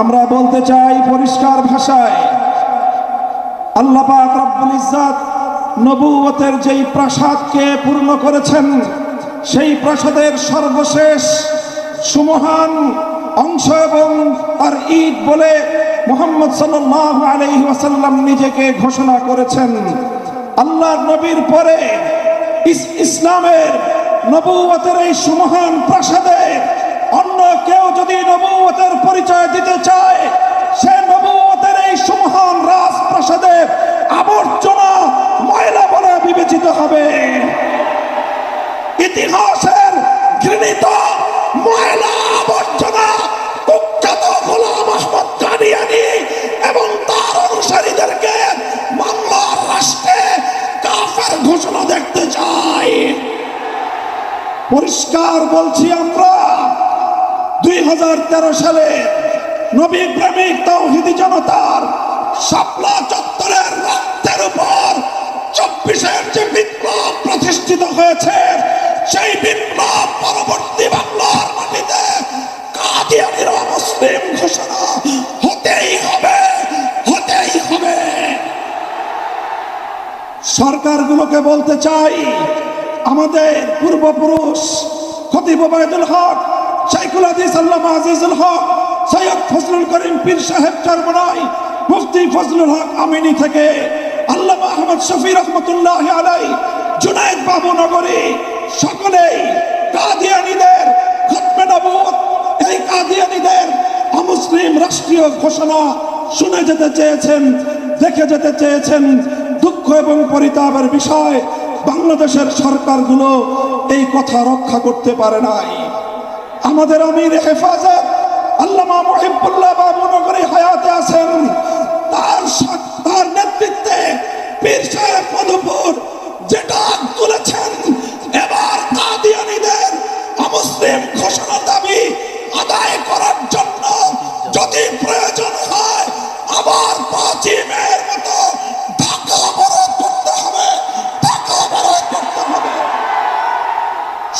আমরা বলতে চাই পরিষ্কার ভাষায়, আল্লাহ রব্বুল ইজ্জাত নবুয়তের যেই প্রাসাদকে পূর্ণ করেছেন, সেই প্রাসাদের সর্বশেষ সুমহান অংশ এবং আর ঈদ বলে মোহাম্মদ সাল্লাহ আলাইহি ওয়াসাল্লাম নিজেকে ঘোষণা করেছেন। আল্লাহর নবীর পরে ইসলামের নবুয়তের এই সুমহান প্রাসাদে পরিষ্কার বলছি আমরা, দুই হাজার তেরো সালে নবী প্রেমিক তৌহিদি জনতার শাপলা চত্বরের রক্তের উপর চব্বিশের যে বিপ্লব প্রতিষ্ঠিত হয়েছে, সেই বিপ্লব পরবর্তী বাংলার মাটিতে কাদিয়ানির মুসলিম ঘোষণা হতেই হবে হতেই হবে। সরকারগুলোকে বলতে চাই আমাদের পূর্বপুরুষ খতিব ওবায়দুল হক, শাইখুল হাদিস আল্লামা আজিজুল হক, সৈয়দ ফজলুল করিম পীর সাহেব চরমনাই, মুফতি ফজলুল হক আমিনি থেকে আল্লামা আহমদ শফি রহমতুল্লাহ আলাই জুনায়েদ বাবু নগরী, সকলেই কাদিয়ানিদের খতমে নবুয়ত এই কাদিয়ানিদের অমুসলিম রাষ্ট্রীয় ঘোষণা শুনে যেতে চেয়েছেন, দেখে যেতে চেয়েছেন, দুঃখ এবং পরিতাপের বিষয় বাংলাদেশের সরকারগুলো এই কথা রক্ষা করতে পারে নাই। আমাদের আমির হেফাজত আল্লামা মহিবুল্লাহ বাবু নগরী হায়াতে আছেন। তার তার নেতৃত্বে পীর সাহেব মধুপুর যেটা তুলেছেন, এবার কাদিয়ানিদের অমুসলিম ঘোষণা দাবি আদায় করার জন্য যদি প্রয়োজন হয়, আবার পাঁচই মেয়ের মতো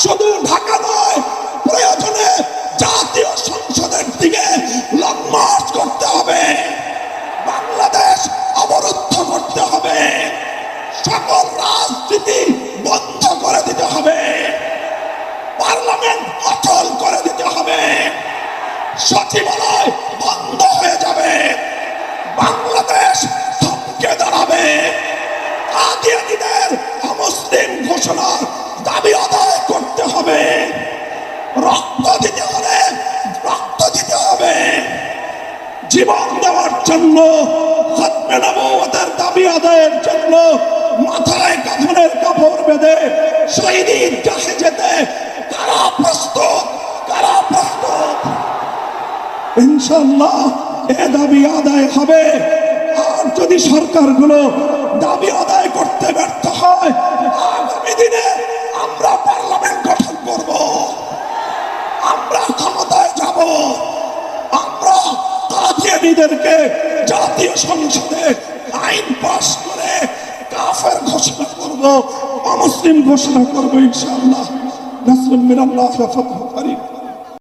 শুধু ঢাকা নয়। প্রয়োজনে জাতীয় সংসদের দিকে লং মার্চ করতে হবে। বাংলাদেশ অবরুদ্ধ করতে হবে। সকল রাজনীতি বন্ধ করে দিতে হবে। পার্লামেন্ট অচল করে দিতে হবে। সচিবালয় বন্ধ হয়ে যাবে। বাংলাদেশ থমকে দাঁড়াবে। কাদিয়ানিদের জীবন দেওয়ার জন্য দাবি আদায়ের জন্য, মাথায় কাফনের কাপড় বেঁধে শহীদের কাছে যেতে কারা প্রস্তুত কারা প্রস্তুত? ইনশাল্লাহ এ দাবি আদায় হবে। আর যদি সরকারগুলো দাবি আদায় কাদিয়ানিদেরকে জাতীয় সংসদে আইন পাশ করে কাফের ঘোষণা করব, অমুসলিম ঘোষণা করব ইনশাআল্লাহ। নাসরুল মিনাল্লাহ ওয়া ফাতহুন করিম।